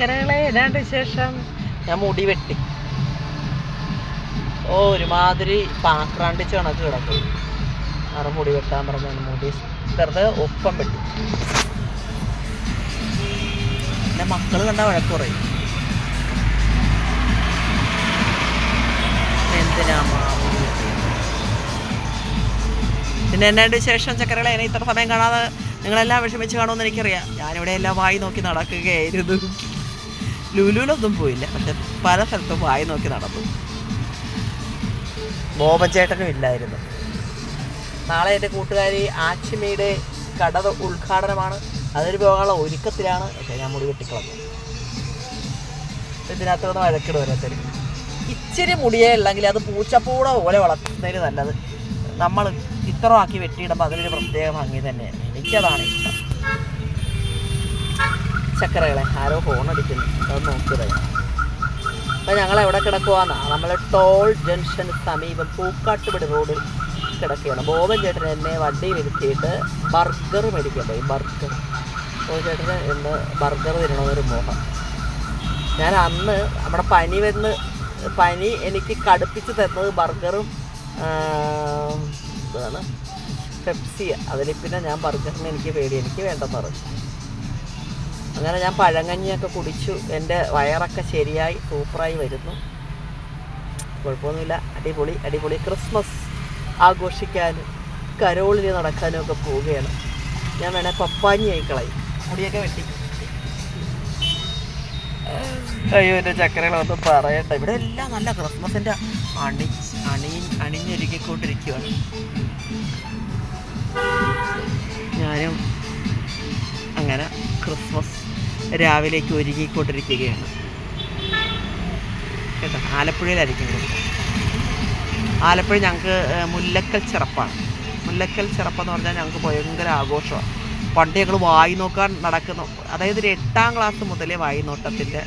ചക്കരകളെ ഏതാണ്ട് വിശേഷം? ഞാൻ മുടി വെട്ടി. ഓ ഒരുമാതിരി പാക്രാണ്ടിച്ച് കണക്ക് കിടക്കും. അവിടെ മുടി വെട്ടാൻ പറഞ്ഞാണ് മുടി. വെറുതെ ഒപ്പം വെട്ടി. എന്റെ മക്കൾ കണ്ട വഴക്ക് പറയും. എന്തിനാ? പിന്നെ എന്നാണ്ട് വിശേഷം ചക്കരകളെ? എന്നെ ഇത്ര സമയം കാണാതെ നിങ്ങളെല്ലാം വിഷമിച്ച് കാണുമെന്ന് എനിക്കറിയാം. ഞാനിവിടെ എല്ലാം വായി നോക്കി നടക്കുകയായിരുന്നു. ലുലുലൊന്നും പോയില്ല. പക്ഷെ പല സ്ഥലത്തും വായി നോക്കി നടന്നു. ബോബച്ചേട്ടനും ഇല്ലായിരുന്നു. നാളെ എന്റെ കൂട്ടുകാരി ആച്ചിമയുടെ കട ഉദ്ഘാടനമാണ്. അതിന് പോകാനുള്ള ഒരുക്കത്തിലാണ്. പക്ഷേ ഞാൻ മുടി വെട്ടിക്കളഞ്ഞു. ഇതിനകത്ത് വന്ന് വഴക്കിട് ഓരോരുത്തരും. ഇച്ചിരി മുടിയേ ഉള്ളെങ്കിൽ അത് പൂച്ചപ്പൂട പോലെ വളർത്തുന്നതിന് നല്ലത്. നമ്മൾ ഇത്ര ആക്കി വെട്ടിയിടുമ്പോൾ അതിലൊരു പ്രത്യേക ഭംഗി തന്നെയാണ്. എനിക്കതാണ് ഇഷ്ടം. ചക്കരകളെ ആരോ ഫോൺ അടിക്കുന്നു. അത് നോക്കിയത് അപ്പം ഞങ്ങൾ എവിടെ കിടക്കുവാന്നാ? നമ്മൾ ടോൾ ജംഗ്ഷന് സമീപം പൂക്കാട്ടുപടി റോഡിൽ കിടക്കുകയാണ്. ബോബൻ ചേട്ടൻ എന്നെ വണ്ടിയിൽ ഇരുത്തിയിട്ട് ബർഗർ മേടിക്കാൻ പോയി. ബർഗർ. ബോബൻ ചേട്ടന് എന്ന് ബർഗർ തരണമെന്നൊരു മോഹം. ഞാൻ അന്ന് നമ്മുടെ പനി വന്ന് പനി എനിക്ക് കടുപ്പിച്ച് തരുന്നത് ബർഗറും ഇതാണ് പെപ്സിയ. അതിൽ പിന്നെ ഞാൻ ബർഗറിന് എനിക്ക് പേടി. എനിക്ക് വേണ്ടെന്ന് പറഞ്ഞു. അങ്ങനെ ഞാൻ പഴങ്കഞ്ഞിയൊക്കെ കുടിച്ചു. എന്റെ വയറൊക്കെ ശരിയായി സൂപ്പറായി വരുന്നു. കുഴപ്പമൊന്നുമില്ല. അടിപൊളി അടിപൊളി ക്രിസ്മസ് ആഘോഷിക്കാനും കരോളിൽ നടക്കാനും ഒക്കെ പോവുകയാണ്. ഞാൻ വേണേൽ പപ്പാഞ്ഞിയായി കളയും. മുടിയൊക്കെ വെട്ടി. അയ്യോ എന്റെ ചക്കരകളൊന്നും പറയട്ടെ. ഇവിടെ എല്ലാം നല്ല ക്രിസ്മസിന്റെ അണി അണി അണിഞ്ഞൊരുക്കിക്കൊണ്ടിരിക്കുകയാണ് ഞാനും അങ്ങനെ ക്രിസ്മസ് രാവിലേക്ക് ഒരുങ്ങിക്കൊണ്ടിരിക്കുകയാണ്. കേട്ടോ ആലപ്പുഴയിലായിരിക്കും ആലപ്പുഴ ഞങ്ങൾക്ക് മുല്ലക്കൽ ചിറപ്പാണ്. മുല്ലക്കൽ ചിറപ്പെന്ന് പറഞ്ഞാൽ ഞങ്ങൾക്ക് ഭയങ്കര ആഘോഷമാണ്. പണ്ട് ഞങ്ങൾ വായി നോക്കാൻ നടക്കുന്നു അതായത് ഒരു എട്ടാം ക്ലാസ് മുതലേ വായി നോട്ടത്തിന്റെ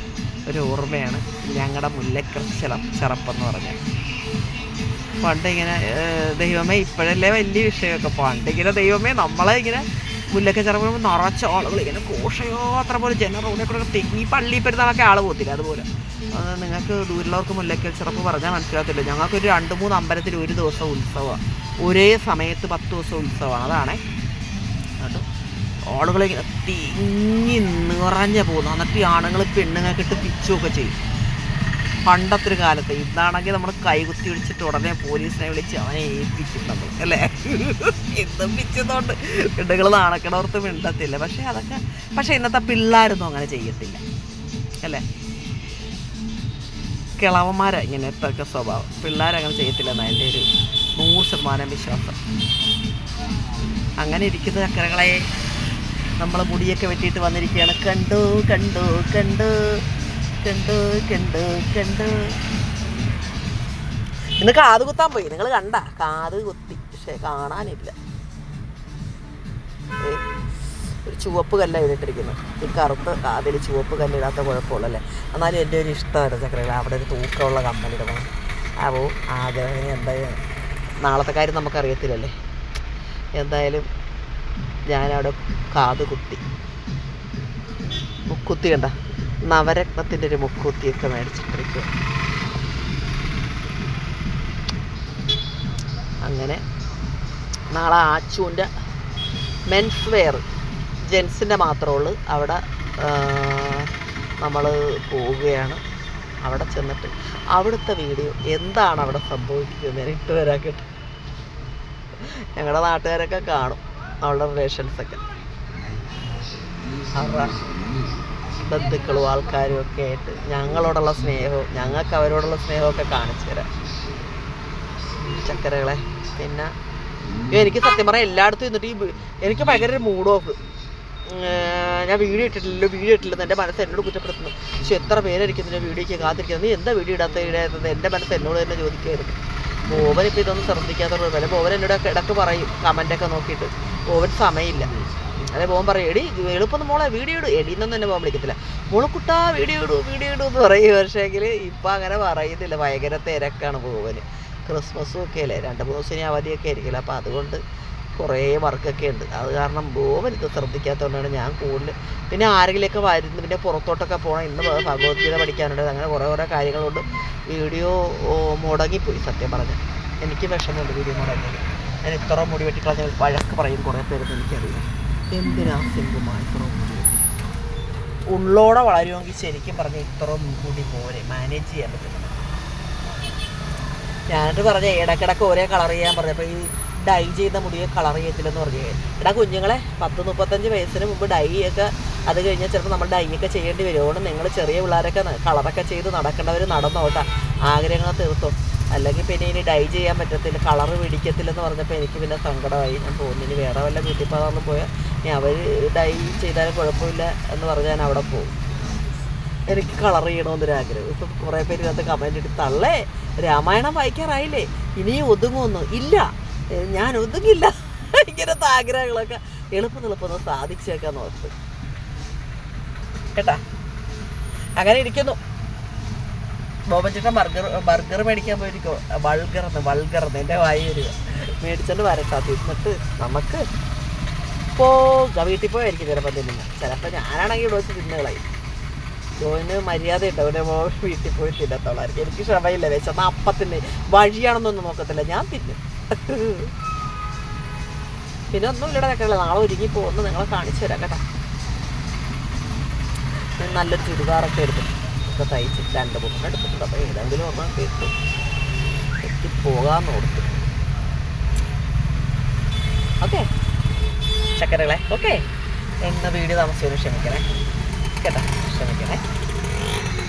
ഒരു ഓർമ്മയാണ് ഞങ്ങളുടെ മുല്ലക്കൽ ചിറ ചിറപ്പെന്ന് പറഞ്ഞാൽ. പണ്ട് ഇങ്ങനെ ദൈവമേ ഇപ്പോഴല്ലേ വലിയ വിഷയമൊക്കെ. പണ്ട് ഇങ്ങനെ ദൈവമേ നമ്മളെ ഇങ്ങനെ മുല്ലക്ക ചിറപ്പ് നിറച്ച ആളുകൾ ഇങ്ങനെ ഘോഷയാത്ര പോലെ ജന റോഡിൽ കൂടെ തെങ്ങി പള്ളി പെരുന്നാളൊക്കെ ആൾ പോകത്തില്ല അതുപോലെ. അത് നിങ്ങൾക്ക് ദൂരമുള്ളവർക്ക് മുല്ലക്കൽ ചിറപ്പ് പറഞ്ഞാൽ മനസ്സിലാകത്തില്ല. ഞങ്ങൾക്കൊരു രണ്ട് മൂന്ന് അമ്പലത്തിൽ ഒരു ദിവസം ഉത്സവമാണ്. ഒരേ സമയത്ത് പത്ത് ദിവസം ഉത്സവമാണ്. അതാണ് എന്നിട്ട് ആളുകളിങ്ങനെ തിങ്ങി നിറഞ്ഞ പോകുന്നു എന്നിട്ട് ആണുങ്ങൾ പെണ്ണുങ്ങൾക്കിട്ട് പിച്ചുമൊക്കെ ചെയ്യും. പണ്ടത്തെ ഒരു കാലത്ത് ഇന്നാണെങ്കിൽ നമ്മൾ കൈകുത്തി വിളിച്ചിട്ട് ഉടനെ പോലീസിനെ വിളിച്ച് അവനെ ഏൽപ്പിക്കും നമ്മൾ അല്ലേ? എന്തും പിച്ചതുകൊണ്ട് പെണ്ണുങ്ങൾ നാണക്കണവർത്ത് മിണ്ടത്തില്ല. പക്ഷേ അതൊക്കെ പക്ഷേ ഇന്നത്തെ പിള്ളേരൊന്നും അങ്ങനെ ചെയ്യത്തില്ല അല്ലേ? കിളവന്മാരെ ഇങ്ങനെ ഇത്തൊക്കെ സ്വഭാവം. പിള്ളേരങ്ങനെ ചെയ്യത്തില്ലെന്നാണ് എന്റെ ഒരു നൂറ് ശതമാനം വിശ്വാസം. അങ്ങനെ ഇരിക്കുന്ന ചക്കരകളെ നമ്മൾ മുടിയൊക്കെ വെട്ടിയിട്ട് വന്നിരിക്കുകയാണ്. കണ്ടു കണ്ടു കണ്ടു. കണ്ടു കണ്ട് കണ്ട്. ഇന്ന് കാത് കുത്താൻ പോയി. നിങ്ങൾ കണ്ട. കാത് കുത്തി. പക്ഷെ കാണാനില്ല. ഒരു ചുവപ്പ് കല്ല ഇട്ടിരിക്കുന്നു. ഈ കറുത്ത് കാതിൽ ചുവപ്പ് കല്ലിടാത്ത കുഴപ്പമുള്ളല്ലേ എന്നാലും എന്റെ ഒരു ഇഷ്ടമായിരുന്നു ചക്രകളെ അവിടെ ഒരു തൂക്കമുള്ള കമ്മലിടണം അപ്പോൾ ആഗ്രഹം എന്തായാലും നാളത്തെ കാര്യം നമുക്കറിയത്തില്ലല്ലേ? എന്തായാലും ഞാനവിടെ കാത് കുത്തി. കുത്തി കണ്ട നവരത്നത്തിന്റെ ഒരു മുക്കൂത്തിയൊക്കെ മേടിച്ചിട്ടിരിക്കുക. അങ്ങനെ നാളെ ആച്ചുവിന്റെ മെൻസ് വെയർ ജെൻസിന്റെ മാത്രമേ ഉള്ളൂ. അവിടെ നമ്മൾ പോവുകയാണ്. അവിടെ ചെന്നിട്ട് അവിടുത്തെ വീഡിയോ എന്താണ് അവിടെ സംഭവിക്കുന്നത്? ഇട്ട് വരാൻ കേട്ടോ. ഞങ്ങളുടെ നാട്ടുകാരൊക്കെ കാണും അവളുടെ റിലേഷൻസൊക്കെ അവരുടെ ബന്ധുക്കളും ആൾക്കാരും ഒക്കെ ആയിട്ട് ഞങ്ങളോടുള്ള സ്നേഹവും ഞങ്ങൾക്ക് അവരോടുള്ള സ്നേഹമൊക്കെ കാണിച്ചു തരാം. ചക്കരകളെ പിന്നെ എനിക്ക് സത്യം പറയാം എല്ലായിടത്തും ഇന്നിട്ട് ഈ എനിക്ക് ഭയങ്കര ഒരു മൂഡ് ഓഫ് ഞാൻ വീഡിയോ ഇട്ടിട്ടില്ലല്ലോ വീഡിയോ ഇട്ടില്ലെന്ന് എന്റെ മനസ്സ് എന്നോട് കുറ്റപ്പെടുത്തുന്നു. പക്ഷെ എത്ര പേരായിരിക്കും ഇതിന്റെ വീഡിയോയ്ക്ക് കാത്തിരിക്കുന്നത്? നീ എന്താ വീഡിയോ ഇടാത്ത ഇടാത്തത്? എന്റെ മനസ്സ് എന്നോട് തന്നെ ചോദിക്കുമായിരുന്നു ഓവൻ ഇപ്പോൾ ഇതൊന്നും ശ്രദ്ധിക്കാത്ത വില ഓവൻ എന്നോട് ഇടയ്ക്ക് പറയും കമന്റൊക്കെ നോക്കിയിട്ട്. ഓവൻ സമയമില്ല. അതെ പോകാൻ പറയും എടി എളുപ്പം മോളെ വീഡിയോ ഇടും. എടി എന്നൊന്നും എന്നെ പോകാൻ വിളിക്കത്തില്ല. മുളക്കുട്ടാ വീഡിയോ ഇടൂ വീഡിയോ ഇടൂ എന്ന് പറയും. പക്ഷേങ്കിൽ ഇപ്പം അങ്ങനെ പറയുന്നില്ല. ഭയങ്കര തിരക്കാണ് പോകാൻ ക്രിസ്മസും ഒക്കെ അല്ലേ? രണ്ട് മൂന്ന് ദിവസം ഇനി അവധിയൊക്കെ ആയിരിക്കില്ല അപ്പോൾ അതുകൊണ്ട് കുറേ വർക്കൊക്കെ ഉണ്ട്. അത് കാരണം ബോബൻ ഇത് ശ്രദ്ധിക്കാത്തതുകൊണ്ടാണ് ഞാൻ കൂടുതൽ പിന്നെ ആരെങ്കിലുമൊക്കെ വരുന്നു പിന്നെ പുറത്തോട്ടൊക്കെ പോകണം ഇന്ന് ഭഗവത്ഗീത പഠിക്കാനുണ്ട്. അങ്ങനെ കുറേ കുറേ കാര്യങ്ങളുണ്ട്. വീഡിയോ മുടങ്ങിപ്പോയി സത്യം പറഞ്ഞാൽ എനിക്ക് വിഷമമുണ്ട് വീഡിയോ മുടങ്ങിയത് ഞാൻ ഇത്ര മുടി വെട്ടിക്കളഞ്ഞ വഴക്ക് പറയും കുറേ പേരെന്ന് എനിക്കറിയാം എന്തിനാ സിംഗുമായി ഉള്ളോടെ വളരുമെങ്കിൽ ശരിക്കും പറഞ്ഞ ഇത്ര കൂടി പോരെ. മാനേജ് ചെയ്യാൻ പറ്റും ഞാനിട്ട് പറഞ്ഞ ഇടക്കിടക്ക് ഒരേ കളർ ചെയ്യാൻ പറഞ്ഞപ്പോൾ ഈ ഡൈ ചെയ്ത മുടിയെ കളർ ചെയ്യത്തില്ലെന്ന് പറഞ്ഞു. എടാ കുഞ്ഞുങ്ങളെ പത്ത് മുപ്പത്തഞ്ച് വയസ്സിന് മുമ്പ് ഡൈ ഒക്കെ അത് കഴിഞ്ഞാൽ ചിലപ്പോൾ നമ്മൾ ഡൈ ഒക്കെ ചെയ്യേണ്ടി വരും. അതുകൊണ്ട് നിങ്ങൾ ചെറിയ പിള്ളേരൊക്കെ കളറൊക്കെ ചെയ്ത് നടക്കേണ്ടവർ നടന്നോട്ടെ. ആഗ്രഹങ്ങൾ തീർത്തോ. അല്ലെങ്കിൽ പിന്നെ ഇനി ഡൈ ചെയ്യാൻ പറ്റത്തില്ല കളർ പിടിക്കത്തില്ലെന്ന് പറഞ്ഞപ്പോൾ എനിക്ക് പിന്നെ സങ്കടമായി. ഞാൻ പോകുന്നു. ഇനി വേറെ വല്ല ബ്യൂട്ടി പാർലറിൽ പോയാൽ ഇനി അവർ ഡൈ ചെയ്താലും കുഴപ്പമില്ല എന്ന് പറഞ്ഞ് ഞാൻ അവിടെ പോകും. എനിക്ക് കളർ ചെയ്യണമെന്നൊരാഗ്രഹം. ഇപ്പം കുറേ പേര് ഇതിനകത്ത് കമന്റ് ഇട്ട് തള്ളേ രാമായണം വായിക്കാറായില്ലേ? ഇനിയും ഒതുങ്ങുമെന്നു? ഇല്ല. ഞാൻ ഒതുങ്ങില്ല. ഇങ്ങനത്തെ ആഗ്രഹങ്ങളൊക്കെ എളുപ്പം എളുപ്പം സാധിച്ചേക്കാൻ ഓർത്ത് കേട്ടാ? അങ്ങനെ ഇരിക്കുന്നു. ബോബച്ചേട്ടൻ ബർഗർ ബർഗർ മേടിക്കാൻ പോയിരിക്കോ വൾഗർന്ന് വൾഗർന്ന് എന്റെ വായി വരിക. മേടിച്ചോണ്ട് വരട്ടാ. തിന്നിട്ട് നമുക്ക് പോക വീട്ടിൽ പോയായിരിക്കും ചിലപ്പോൾ തിന്നുന്നത് ചിലപ്പോൾ ഞാനാണെങ്കിൽ ഇവിടെ വെച്ച് തിന്നുകളായി ജോയിന് മര്യാദ ഉണ്ട് അവിടെ വീട്ടിൽ പോയി തിന്നത്തോളായിരിക്കും. എനിക്ക് ക്ഷമയില്ല വെച്ചെന്നാൽ അപ്പത്തിന് വഴിയാണെന്നൊന്നും നോക്കത്തില്ല. ഞാൻ തിന്നും. പിന്നെ ഒന്നും ഇല്ലടെ നിൽക്കണില്ല നാളെ ഒരുങ്ങി പോകുന്നു. നിങ്ങളെ കാണിച്ചു തരാം കേട്ടോ. ഞാൻ നല്ലൊരു ചുരിദാറൊക്കെ എടുത്തു ഒക്കെ തയ്ച്ച് രണ്ട് മൂന്ന് എടുത്തിട്ടുണ്ട്. അപ്പോൾ ഏതെങ്കിലും ഒരെണ്ണം കിട്ടും എത്തി പോകാമെന്ന് ഓർത്തു ഓക്കെ. ചക്കരകളെ. ഓക്കെ എന്ന വീഡിയോ താമസിച്ചൊരു ക്ഷമിക്കണേ. കേട്ടോ? ക്ഷമിക്കണേ.